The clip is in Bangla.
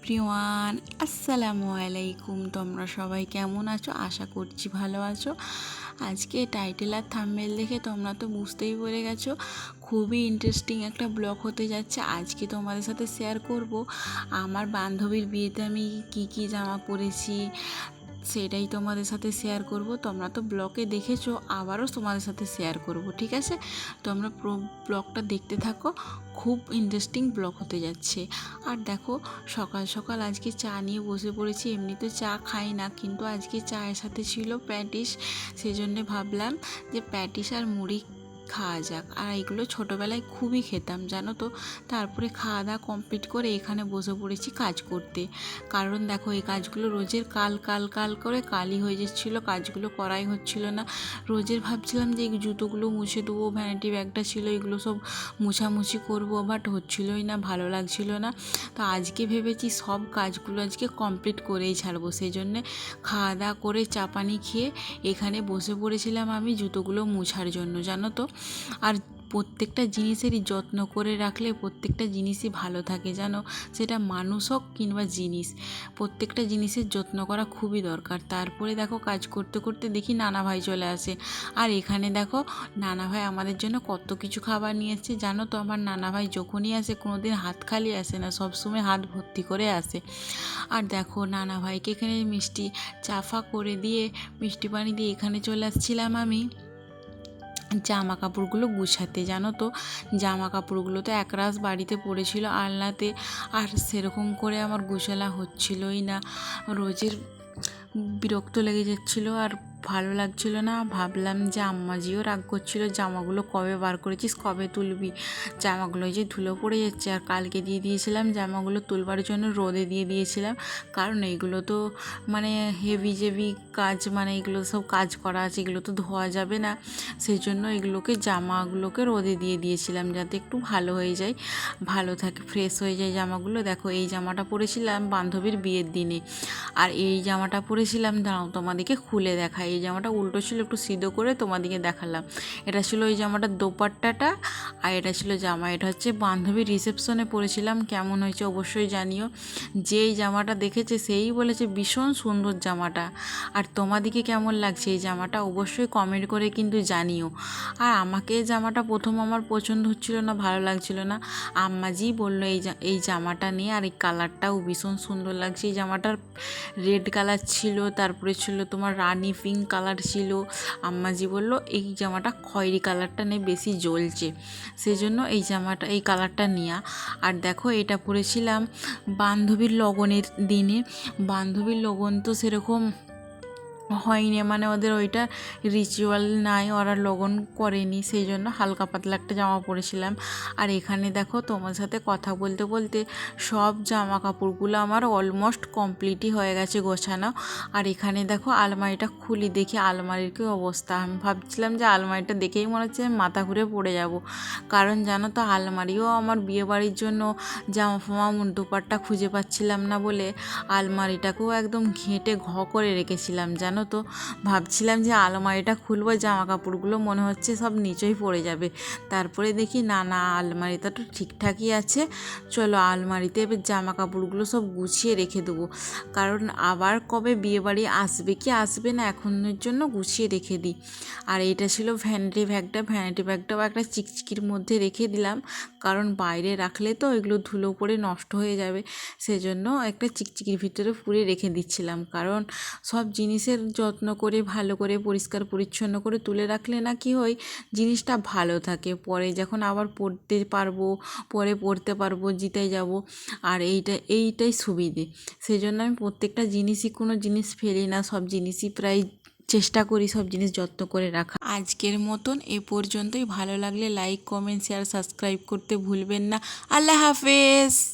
এভরিওয়ান, আসসালামু আলাইকুম। তোমরা সবাই কেমন আছো? আশা করছি ভালো আছো। আজকে টাইটেল আর থাম্বেল দেখে তোমরা তো বুঝতেই পেরে গেছো। খুবই ইন্টারেস্টিং একটা ব্লগ হতে যাচ্ছে। আজকে তোমাদের সাথে শেয়ার করব। আমার বান্ধবীর বিয়েতে আমি কি কি জামা পরেছি সেটাই তোমাদের সাথে শেয়ার করব। তোমরা তো ব্লগে দেখেছ, আবারও তোমাদের সাথে শেয়ার করব, ঠিক আছে? তোমরা পুরো ব্লগটা দেখতে থাকো, খুব ইন্টারেস্টিং ব্লগ হতে যাচ্ছে। আর দেখো, সকাল সকাল আজকে চা নিয়ে বসে পড়েছি এমনিতে চা খাই না, কিন্তু আজকে চায়ের সাথে ছিল প্যাটিস সেই জন্যে ভাবলাম যে প্যাটিস আর মুড়ি খাওয়া যাক। আর এগুলো ছোটোবেলায় খুবই খেতাম, জানো তো? তারপরে খাওয়া দাওয়া কমপ্লিট করে এখানে বসে পড়েছি কাজ করতে। কারণ দেখো, এই কাজগুলো রোজের কাল কাল কাল করে কালই হয়ে যাচ্ছিল, কাজগুলো করাই হচ্ছিল না। রোজের ভাবছিলাম যে এই জুতোগুলো মুছে দেবো ভ্যানিটি ব্যাগটা ছিল, এগুলো সব মুছামুছি করব বাট হচ্ছিলোই না, ভালো লাগছিল না। তো আজকে ভেবেছি সব কাজগুলো আজকে কমপ্লিট করেই ছাড়বো। সেই জন্যে খাওয়া দাওয়া করে চা, পানি খেয়ে এখানে বসে পড়েছিলাম আমি জুতোগুলো মুছার জন্য, জানো তো? আর প্রত্যেকটা জিনিসেরই যত্ন করে রাখলে প্রত্যেকটা জিনিসই ভালো থাকে যেন সেটা মানুষ হোক কিংবা জিনিস, প্রত্যেকটা জিনিসের যত্ন করা খুবই দরকার। তারপরে দেখো কাজ করতে করতে দেখি নানা ভাই চলে আসে। আর এখানে দেখো নানা ভাই আমাদের জন্য কত কিছু খাবার নিয়ে এসছে জানো তো? আমার নানা ভাই যখনই আসে কোনো দিন হাত খালি আসে না, সবসময় হাত ভর্তি করে আসে। আর দেখো নানা ভাইকে এখানে মিষ্টি চাফা করে দিয়ে, মিষ্টি পানি দিয়ে এখানে চলে আসছিলাম আমি। জামা কাপড়গুলো গুছাতে, জানো তো? জামা কাপড়গুলো তো একরাশ বাড়িতে পড়েছিল আলনাতে, আর সেরকম করে আমার গুছালা হচ্ছিলই না। রোজের বিরক্ত লেগে যাচ্ছিল আর ভালো লাগছিল না। ভাবলাম যে আম্মাজিও রাগ করছিল, জামাগুলো কবে বার করেছিস, কবে তুলবি? জামাগুলো যে ধুলো পড়ে যাচ্ছে আর কালকে দিয়ে দিয়েছিলাম, জামাগুলো তুলবার জন্য রোদে দিয়ে দিয়েছিলাম। কারণ এইগুলো তো মানে হেভি জেভি কাজ মানে এগুলো সব কাজ করা আছে, এগুলো তো ধোয়া যাবে না। সেই জন্য এগুলোকে, জামাগুলোকে রোদে দিয়ে দিয়েছিলাম যাতে একটু ভালো হয়ে যায়, ভালো থাকে ফ্রেশ হয়ে যায় জামাগুলো। দেখো, এই জামাটা পরেছিলাম বান্ধবীর বিয়ের দিনে। আর এই জামাটা পরেছিলাম, দাঁড়াও তোমাদেরকে খুলে দেখাই। এই জামাটা উল্টো ছিল, একটু সিদ্ধ করে তোমাদেরকে দেখালাম। এটা ছিল ওই জামাটার দোপাট্টাটা, আর এটা ছিল জামা। এটা হচ্ছে বান্ধবীর রিসেপশনে পরেছিলাম, কেমন হয়েছে অবশ্যই জানিও। যেই জামাটা দেখেছে সেই বলেছে, ভীষণ সুন্দর জামাটা। আর তোমাদিকে কেমন লাগছে এই জামাটা অবশ্যই কমেন্ট করে কিন্তু জানিও। আর আমাকে এই জামাটা প্রথম আমার পছন্দ হচ্ছিল না, ভালো লাগছিল না। আম্মাজি বলল, এই এই জামাটা নিয়ে আর এই কালারটাও ভীষণ সুন্দর লাগছে। এই জামাটার রেড কালার ছিল, তারপরে ছিল তোমার রানি পিঙ্ক কালার ছিল। আম্মাজি বলল, এই জামাটা খয়েরি কালারটা নিয়ে বেশি জ্বলছে। সেই জন্য এই জামাটা, এই কালারটা নেওয়া আর দেখো, এটা পরেছিলাম বান্ধবীর লগনের দিনে। বান্ধবীর লগন তো সেরকম হয়নি মানে ওদের ওইটা রিচুয়াল নাই, ওরা লগন করেনি, সেই জন্য হালকা পাতলা একটা জামা পরেছিলাম। আর এখানে দেখো তোমার সাথে কথা বলতে বলতে সব জামা কাপড়গুলো আমার অলমোস্ট কমপ্লিটই হয়ে গেছে গোছানো। আর এখানে দেখো আলমারিটা খুলি, দেখি আলমারির কী অবস্থা। আমি ভাবছিলাম যে আলমারিটা দেখেই মনে হচ্ছে আমি মাথা ঘুরে পড়ে যাব। কারণ জানো তো আলমারিও আমার বিয়েবাড়ির জন্য জামা ফামা দুপাট্টা খুঁজে পাচ্ছিলাম না বলে আলমারিটাকেও একদম ঘেঁটে ঘ করে রেখেছিলাম, জানো তো ভাবছিলাম যে আলমারিটা খুলবো জামা কাপড়গুলো মনে হচ্ছে সব নিচেই পড়ে যাবে। তারপরে দেখি না না, আলমারিটা তো ঠিকঠাকই আছে। চলো আলমারিতে এবার জামা কাপড়গুলো সব গুছিয়ে রেখে দেবো। কারণ আবার কবে বিয়েবাড়ি আসবে কি আসবে না এখনের জন্য গুছিয়ে রেখে দিই। আর এটা ছিল ভ্যানিটি ব্যাগটা, ভ্যানিটি ব্যাগটাও একটা চিকচিকির মধ্যে রেখে দিলাম। কারণ বাইরে রাখলে তো এগুলো ধুলো পড়ে নষ্ট হয়ে যাবে। সেজন্য একটা চিকচিকির ভিতরে পুরে রেখে দিচ্ছিলাম। কারণ সব জিনিসের যত্ন করে, ভালো করে, পরিষ্কার, পরিচ্ছন্ন করে তুলে রাখলে না কি হয়, জিনিসটা ভালো থাকে। পরে যখন আবার পড়তে পারব, পরে পড়তে পারব, জিতে যাব, আর এইটা, এইটাই সুবিধে। সেই জন্য আমি প্রত্যেকটা জিনিসই কোনো জিনিস ফেলি না, সব জিনিসই প্রায় চেষ্টা করি সব জিনিস যত্ন করে রাখা। আজকের মতন এ পর্যন্তই। ভালো লাগলে লাইক কমেন্ট শেয়ার সাবস্ক্রাইব করতে ভুলবেন না। আল্লাহ হাফেজ!